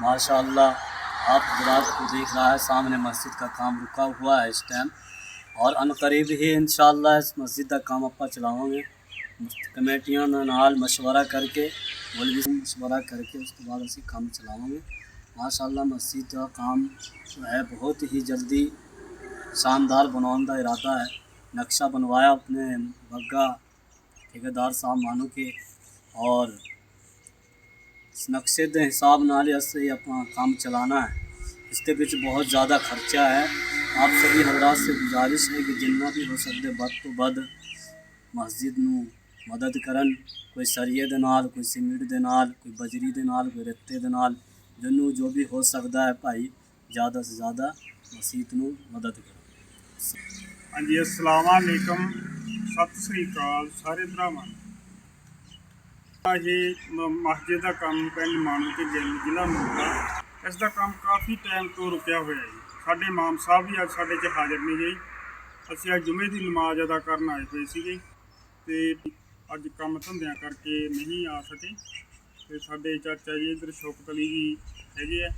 माशाल्लाह, आप हजरात को देख रहा है, सामने मस्जिद का काम रुका हुआ है इस टाइम और अन करीब ही इन इस मस्जिद का काम आप चलाओगे कमेटियाँ नाल मशवरा करके बोल मशवरा करके उसके बाद असी काम चलाओगे माशाल्लाह, मस्जिद का काम जो है बहुत ही जल्दी शानदार बनाने का इरादा है। नक्शा बनवाया अपने बग्गा ठेकेदार साहब मानो के, और ਨਕਸ਼ੇ ਦੇ ਹਿਸਾਬ ਨਾਲ ਹੀ ਅਸੀਂ ਆਪਣਾ ਕੰਮ ਚਲਾਣਾ ਹੈ। ਇਸ ਦੇ ਵਿੱਚ ਬਹੁਤ ਜ਼ਿਆਦਾ ਖਰਚਾ ਹੈ। ਆਪ ਸਭੀ ਹਜ਼ਰਤ ਸੇ ਗੁਜ਼ਾਰਿਸ਼ ਹੈ ਕਿ ਜਿੰਨਾ ਵੀ ਹੋ ਸਕਦਾ ਵੱਧ ਤੋਂ ਵੱਧ ਮਸਜਿਦ ਨੂੰ ਮਦਦ ਕਰਨ। ਕੋਈ ਸਰੀਏ ਦੇ ਨਾਲ, ਕੋਈ ਸਿਮਿੰਟ ਦੇ ਨਾਲ, ਕੋਈ ਬਜਰੀ ਦੇ ਨਾਲ, ਕੋਈ ਰੱਤੇ ਦੇ ਨਾਲ, ਜਿਹਨੂੰ ਜੋ ਵੀ ਹੋ ਸਕਦਾ ਹੈ ਭਾਈ ਜ਼ਿਆਦਾ ਤੋਂ ਜ਼ਿਆਦਾ ਮਸਜਿਦ ਨੂੰ ਮਦਦ ਕਰੋ। ਹਾਂਜੀ, ਅਸਲਾਮ ਸਤਿ ਸ੍ਰੀ ਅਕਾਲ ਸਾਰੇ ਭਰਾਵਾਂ ਇਹ ਮ- ਮਸਜਿਦ ਦਾ ਕੰਮ ਪਿੰਡ ਮਾਨੂ ਤੇ ਜ਼ਿਲ੍ਹਾ ਮੋਗਾ। ਇਸ ਦਾ ਕੰਮ ਕਾਫੀ ਟਾਈਮ ਤੋਂ ਰੁਕਿਆ ਹੋਇਆ ਹੈ ਸਾਡੇ ਇਮਾਮ ਸਾਹਿਬ ਵੀ ਅੱਜ ਸਾਡੇ 'ਚ ਹਾਜ਼ਰ ਨਹੀਂ ਗਏ ਅਸੀਂ ਅੱਜ ਜੁਮੇ ਦੀ ਨਮਾਜ਼ ਅਦਾ ਕਰਨ ਆਏ ਹੋਏ ਸੀਗੇ। ਤੇ ਅੱਜ ਕੰਮ ਧੰਦਿਆਂ ਕਰਕੇ ਨਹੀਂ ਆ ਸਕੇ। ਤੇ ਸਾਡੇ ਚਾਚਾ ਜੀ ਇਧਰ ਸ਼ੌਕਤ ਅਲੀ ਜੀ ਹੈਗੇ ਆ।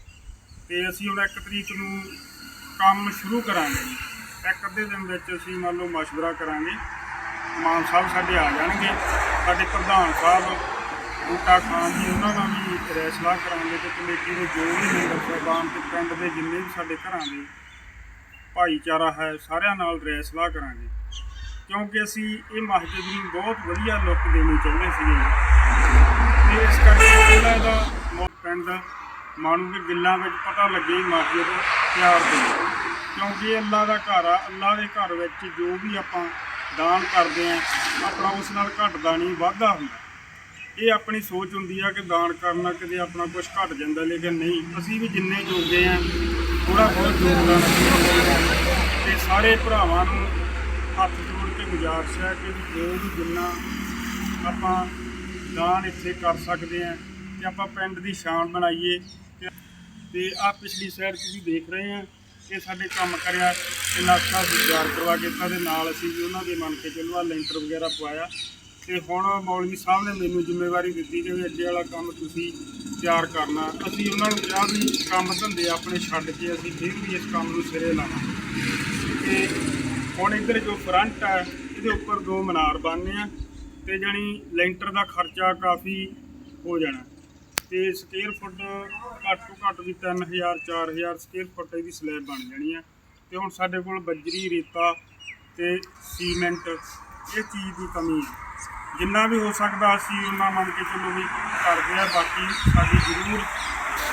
ਤੇ ਅਸੀਂ ਹੁਣ ਇੱਕ ਤਰੀਕ ਨੂੰ ਕੰਮ ਸ਼ੁਰੂ ਕਰਾਂਗੇ ਜੀ। ਇੱਕ ਅੱਧੇ ਦਿਨ ਵਿੱਚ ਅਸੀਂ ਮੰਨ ਲਓ ਮਸ਼ਵਰਾ ਕਰਾਂਗੇ। ਮਾਨ ਸਾਹਿਬ ਸਾਡੇ ਆ ਜਾਣਗੇ। ਸਾਡੇ ਪ੍ਰਧਾਨ ਸਾਹਿਬ, ਬੂਟਾ ਖਾਨ ਜੀ, ਉਹਨਾਂ ਨਾਲ ਵੀ ਫੈਸਲਾ ਕਰਾਂਗੇ ਤੇ ਕਮੇਟੀ ਦੇ ਜੋ ਵੀ ਮੈਂਬਰ ਸਾਹਿਬਾਨ ਤੇ ਪਿੰਡ ਦੇ ਜਿੰਨੇ ਵੀ ਸਾਡੇ ਘਰਾਂ ਦੇ ਭਾਈਚਾਰਾ ਹੈ, ਸਾਰਿਆਂ ਨਾਲ ਫੈਸਲਾ ਕਰਾਂਗੇ। ਕਿਉਂਕਿ ਅਸੀਂ ਇਹ ਮਸਜਿਦ ਨੂੰ ਬਹੁਤ ਵਧੀਆ ਲੁੱਕ ਦੇਣੀ ਚਾਹੁੰਦੇ ਸੀਗੇ ਤੇ ਇਸ ਕਰਕੇ ਜਿਹੜਾ ਇਹਦਾ ਮੋ- ਪਿੰਡ ਮਾਨੂੰ ਕਿ ਗਿੱਲਾਂ ਵਿੱਚ ਪਤਾ ਲੱਗੇ ਮਸਜਿਦ ਤਿਆਰ ਹੋਈ। ਕਿਉਂਕਿ ਅੱਲਾ ਦਾ ਘਰ ਆ, ਅੱਲਾ ਦੇ ਘਰ ਵਿੱਚ ਜੋ ਵੀ ਆਪਾਂ ਦਾਨ ਕਰਦੇ ਆ, ਆਪਣਾ ਉਸ ਨਾਲ ਘਟਦਾ ਨਹੀਂ, ਵਾਧਾ ਹੁੰਦਾ। ਇਹ ਆਪਣੀ ਸੋਚ ਹੁੰਦੀ ਆ ਕਿ ਦਾਨ ਕਰਨਾ ਕਦੇ ਆਪਣਾ ਕੁਝ ਘਟ ਜਾਂਦਾ, ਲੇਕਿਨ ਨਹੀਂ, ਅਸੀਂ ਵੀ ਜਿੰਨੇ ਜੋਗੇ ਆ ਥੋੜਾ ਬਹੁਤ ਯੋਗਦਾਨ ਅਸੀਂ ਤੇ ਸਾਰੇ ਭਰਾਵਾਂ ਨੂੰ ਹੱਥ ਜੋੜ ਕੇ ਗੁਜ਼ਾਰਿਸ਼ ਹੈ ਕਿ ਵੀ ਜੋ ਵੀ ਜਿੰਨਾ ਆਪਾਂ ਦਾਨ ਇੱਥੇ ਕਰ ਸਕਦੇ ਆ, ਤੇ ਆਪਾਂ ਪਿੰਡ ਦੀ ਸ਼ਾਨ ਬਣਾਈਏ। ਤੇ- ਤੇ ਆ ਪਿਛਲੀ ਸਾਈਡ ਤੁਸੀਂ ਦੇਖ ਰਹੇ ਆ ਇਹ ਸਾਡੇ ਕੰਮ ਕਰਿਆ ਤੇ ਨਕਸ਼ਾ ਤਿਆਰ ਕਰਵਾ ਕੇ ਤਾਂ ਦੇ ਨਾਲ ਅਸੀਂ ਵੀ ਉਹਨਾਂ ਦੇ ਮੰਨ ਕੇ ਚੱਲੋ, ਆਹ ਲੈਂਟਰ ਵਗੈਰਾ ਪਵਾਇਆ। ਤੇ ਹੁਣ ਮੌਲਵੀ ਸਾਹਿਬ ਨੇ ਮੈਨੂੰ ਜ਼ਿੰਮੇਵਾਰੀ ਦਿੱਤੀ ਕਿ ਵੀ ਅੱਗੇ ਵਾਲਾ ਕੰਮ ਤੁਸੀਂ ਤਿਆਰ ਕਰਨਾ। ਅਸੀਂ ਉਹਨਾਂ ਨੂੰ ਕਿਹਾ ਵੀ ਕੰਮ ਧੰਦੇ ਆਪਣੇ ਛੱਡ ਕੇ ਅਸੀਂ ਫਿਰ ਵੀ ਇਸ ਕੰਮ ਨੂੰ ਸਿਰੇ ਲਾਵਾਂਗੇ। ਤੇ ਹੁਣ ਇੱਧਰ ਜੋ ਫਰੰਟ ਹੈ, ਇਹਦੇ ਉੱਪਰ ਦੋ ਮਨਾਰ ਬਣਨੇ ਆ ਤੇ ਜਾਣੀ ਲੈਂਟਰ ਦਾ ਖਰਚਾ ਕਾਫੀ ਹੋ ਜਾਣਾ। ਤੇ ਸਕੁਅਰ ਫੁੱਟ ਘੱਟ ਤੋਂ ਘੱਟ ਵੀ 3000 4000 ਸਕੁਅਰ ਫੁੱਟ ਦੀ ਸਲੈਬ ਬਣ ਜਾਣੀ ਆ। ਤੇ ਹੁਣ ਸਾਡੇ ਕੋਲ ਬੱਜਰੀ, ਰੇਤਾ ਤੇ ਸੀਮੈਂਟ, ਇਹ ਚੀਜ਼ ਦੀ ਕਮੀ ਹੈ ਜਿੰਨਾ ਵੀ ਹੋ ਸਕਦਾ ਅਸੀਂ ਉਹਨਾਂ ਮੰਨ ਕੇ ਚੱਲੋ ਵੀ ਕਰਦੇ ਆ, ਬਾਕੀ ਸਾਡੀ ਜ਼ਰੂਰ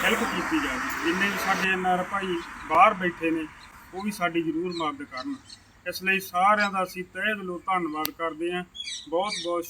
ਹੈਲਪ ਕੀਤੀ ਜਾਵੇ। ਜਿੰਨੇ ਵੀ ਸਾਡੇ ਐਨਆਰ ਭਾਈ ਬਾਹਰ ਬੈਠੇ ਨੇ, ਉਹ ਵੀ ਸਾਡੀ ਜ਼ਰੂਰ ਮਦਦ ਕਰਨ। ਇਸ ਲਈ ਸਾਰਿਆਂ ਦਾ ਅਸੀਂ ਤਹਿ ਦਿਲੋਂ ਧੰਨਵਾਦ ਕਰਦੇ ਹਾਂ ਬਹੁਤ ਬਹੁਤ